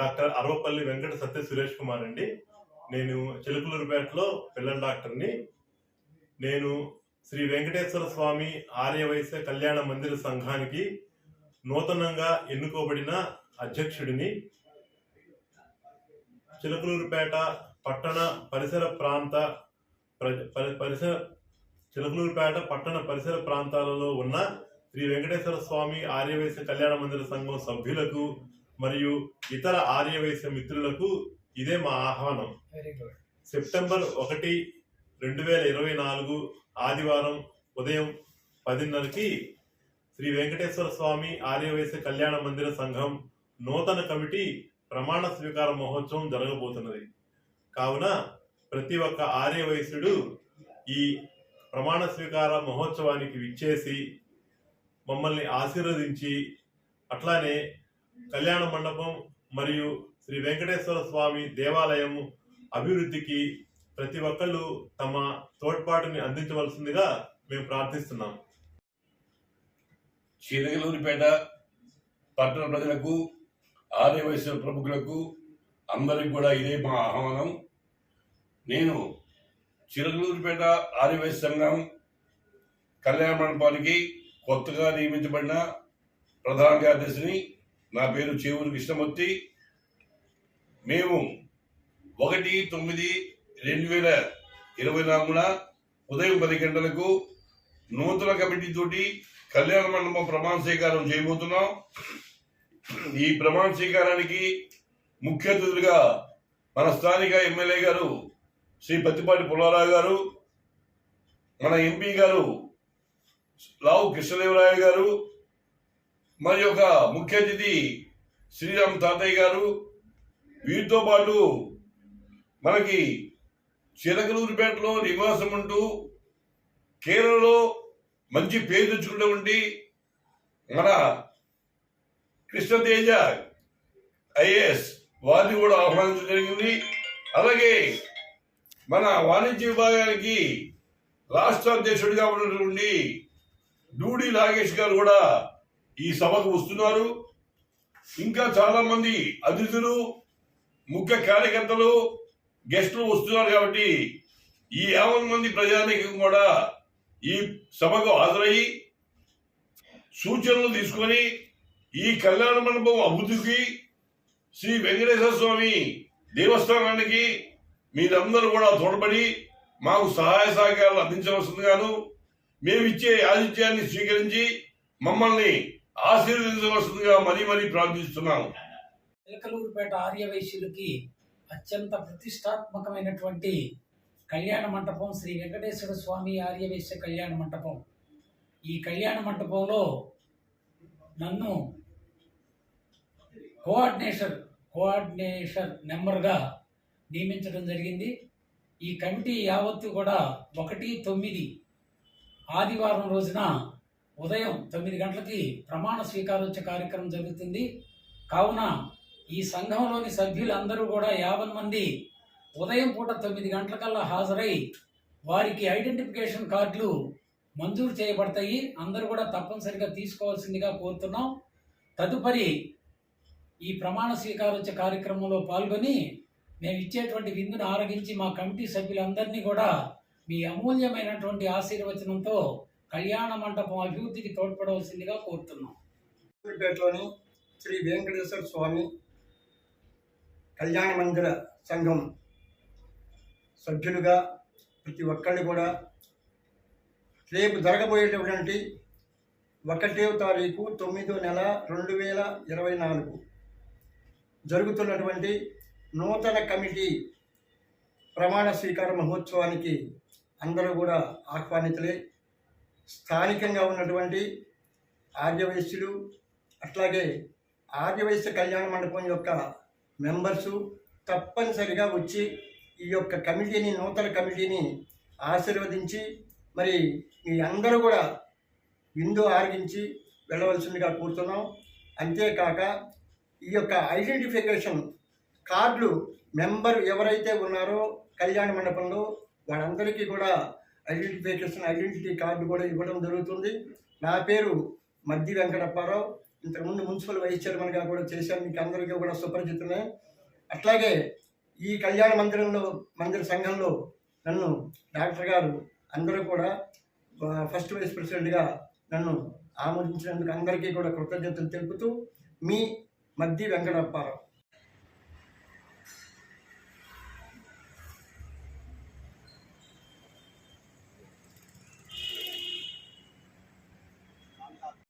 Doctor Aravapalli Venkata Satya Suresh Kumar అండి. నేను చిలుకలూరుపేటలో పిల్లల డాక్టర్ని. నేను శ్రీ వెంకటేశ్వర స్వామి ఆర్యవైశ్య కళ్యాణ మందిర సంఘానికి నూతనంగా ఎన్నుకోబడిన అధ్యక్షుడిని. చిలకలూరుపేట పట్టణ పరిసర ప్రాంత పరి- పరిసర చిలకలూరుపేట పట్టణ పరిసర ప్రాంతాలలో ఉన్న శ్రీ వెంకటేశ్వర స్వామి ఆర్యవైశ్య కళ్యాణ మందిర సంఘం సభ్యులకు మరియు ఇతర ఆర్యవైశ్య మిత్రులకు ఇదే మా ఆహ్వానం. సెప్టెంబర్ ఒకటి రెండు వేల ఇరవై నాలుగు ఆదివారం ఉదయం పదిన్నరకి శ్రీ వెంకటేశ్వర స్వామి ఆర్యవైశ్య కళ్యాణ మందిర సంఘం నూతన కమిటీ ప్రమాణ స్వీకార మహోత్సవం జరగబోతున్నది. కావున ప్రతి ఒక్క ఆర్యవైశ్యుడు ఈ ప్రమాణ స్వీకార మహోత్సవానికి విచ్చేసి మమ్మల్ని ఆశీర్వదించి అట్లానే కళ్యాణ మండపం మరియు శ్రీ వెంకటేశ్వర స్వామి దేవాలయం అభివృద్ధికి ప్రతి ఒక్కళ్ళు తమ తోడ్పాటుని అందించవలసిందిగా మేము ప్రార్థిస్తున్నాం. చిరగలూరిపేట పట్టణ ప్రజలకు ఆర్యవైశ్య ప్రముఖులకు అందరికి కూడా ఇదే మా ఆహ్వానం. నేను చిరగలూరిపేట ఆర్యవైశ్య సంఘం కళ్యాణ మండపానికి కొత్తగా నియమించబడిన ప్రధాన కార్యదర్శిని నా పేరు చేవూరు కృష్ణమూర్తి. మేము ఒకటి తొమ్మిది రెండు వేల ఇరవై నాలుగున ఉదయం పది గంటలకు నూతన కమిటీ తోటి కళ్యాణ మండపం ప్రమాణ స్వీకారం చేయబోతున్నాం. ఈ ప్రమాణ స్వీకారానికి ముఖ్య అతిథులుగా మన స్థానిక ఎమ్మెల్యే గారు శ్రీ పత్తిపాటి పుల్లారావు గారు మన ఎంపీ గారు లావు కృష్ణదేవరాయ గారు మరి ఒక ముఖ్య అతిథి శ్రీరామ్ తాతయ్య గారు వీరితో పాటు మనకి చిలకలూరుపేటలో నివాసం ఉంటూ కేరళలో మంచి పేరు తెచ్చుకున్నటువంటి మన కృష్ణతేజ ఐఏఎస్ వారిని కూడా ఆహ్వానించడం జరిగింది. అలాగే మన వాణిజ్య విభాగానికి రాష్ట్ర అధ్యక్షుడిగా ఉన్నటువంటి డూడి నాగేష్ గారు కూడా ఈ సభకు వస్తున్నారు. ఇంకా చాలా మంది అతిథులు ముఖ్య కార్యకర్తలు గెస్టులు వస్తున్నారు కాబట్టి ఈ యాభై మంది ప్రజానికి కూడా ఈ సభకు హాజరయ్యి సూచనలు తీసుకొని ఈ కళ్యాణ మండపం అభివృద్ధికి శ్రీ వెంకటేశ్వర స్వామి దేవస్థానానికి మీరందరూ కూడా తోడ్పడి మాకు సహాయ సహకారాలు అందించవలసిందిగాను మేమిచ్చే ఆతిథ్యాన్ని స్వీకరించి మమ్మల్ని ఆశీర్వదించవలసిందిగా మరీ మరీ ప్రార్థిస్తున్నాము. చిలకలూరుపేట ఆర్యవైశ్యులకి అత్యంత ప్రతిష్టాత్మకమైనటువంటి కళ్యాణ మంటపం శ్రీ వెంకటేశ్వర స్వామి ఆర్యవైశ్య కళ్యాణ మంటపం. ఈ కళ్యాణ మంటపంలో నన్ను కోఆర్డినేషన్ కోఆర్డినేషన్ నెంబర్గా నియమించడం జరిగింది. ఈ కమిటీ యావత్తు కూడా ఒకటి తొమ్మిది ఆదివారం రోజున ఉదయం తొమ్మిది గంటలకి ప్రమాణ స్వీకారోత్సవ కార్యక్రమం జరుగుతుంది. కావున ఈ సంఘంలోని సభ్యులందరూ కూడా యాభై మంది ఉదయం పూట తొమ్మిది గంటలకల్లా హాజరై వారికి ఐడెంటిఫికేషన్ కార్డులు మంజూరు చేయబడతాయి. అందరూ కూడా తప్పనిసరిగా తీసుకోవాల్సిందిగా కోరుతున్నాం. తదుపరి ఈ ప్రమాణ స్వీకారోత్సవ కార్యక్రమంలో పాల్గొని మేము ఇచ్చేటువంటి విందును ఆరగించి మా కమిటీ సభ్యులందరినీ కూడా మీ అమూల్యమైనటువంటి ఆశీర్వచనంతో కళ్యాణ మండపం అభివృద్ధికి తోడ్పడవలసిందిగా కోరుతున్నాం. పేటలోని శ్రీ వెంకటేశ్వర స్వామి కళ్యాణ మందిర సంఘం సభ్యులుగా ప్రతి ఒక్కళ్ళు కూడా రేపు జరగబోయేటటువంటి ఒకటో తారీఖు తొమ్మిదో నెల రెండు వేల ఇరవై నాలుగు జరుగుతున్నటువంటి నూతన కమిటీ ప్రమాణ స్వీకార మహోత్సవానికి అందరూ కూడా ఆహ్వానితులే స్థానికంగా ఉన్నటువంటి ఆర్యవైశ్యులు అట్లాగే ఆర్యవైశ్య కళ్యాణ మండపం యొక్క మెంబర్సు తప్పనిసరిగా వచ్చి ఈ యొక్క కమిటీని నూతన కమిటీని ఆశీర్వదించి మరి మీ అందరూ కూడా విందు ఆరగించి వెళ్ళవలసిందిగా కోరుతున్నాం. అంతేకాక ఈ యొక్క ఐడెంటిఫికేషన్ కార్డులు మెంబర్ ఎవరైతే ఉన్నారో కళ్యాణ మండపంలో వాళ్ళందరికీ కూడా ఐడెంటిఫికేషన్ ఐడెంటిటీ కార్డు కూడా ఇవ్వడం జరుగుతుంది. నా పేరు మద్ది వెంకటప్పారావు. ఇంతకుముందు మున్సిపల్ వైస్ చైర్మన్గా కూడా చేశాను. మీకు అందరికీ కూడా సుపరిచితమే అట్లాగే ఈ కళ్యాణ మందిరంలో మందిర సంఘంలో నన్ను డాక్టర్ గారు అందరూ కూడా ఫస్ట్ వైస్ ప్రెసిడెంట్గా నన్ను ఆమోదించినందుకు అందరికీ కూడా కృతజ్ఞతలు తెలుపుతూ మీ మద్ది వెంకటప్పారావు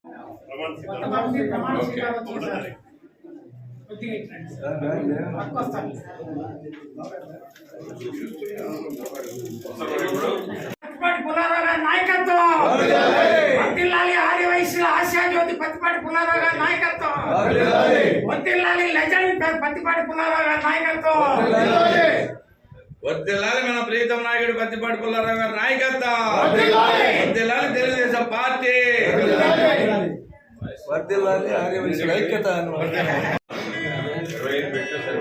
ప్రమాణ స్వీకారం. కొంతమంది ప్రమాణ ఓకే. స్వీకారం ఒకటో చేశారు. తారీఖు. కొద్దిగా ఇట్లండి. పక్కకు వస్తాను. పత్తిపాటి పుల్లారావు గారి నాయకత్వం వర్ధిల్లాలి ఆర్య వైశ్యుల పత్తిపాటి పుల్లారావు గారి నాయకత్వం వర్ధిల్లాలి లెజెండ్ పత్తిపాటి పుల్లారావు గారి నాయకత్వం వర్దిల్లాలి మన ప్రీతం నాయకుడు పత్తిపాటి పుల్లారావు గారి నాయకత్వం వర్దిల్లాలి తెలుగుదేశం పార్టీ ವರ್ದಿಲ್ಲಾದ್ರೆ ಆರ್ಯ ಮನುಷ್ಯರ ಐಕ್ಯತ ಅನ್ನುವಂಥ ಇರವೈ ಬಿಟ್ಟು ಸರಿ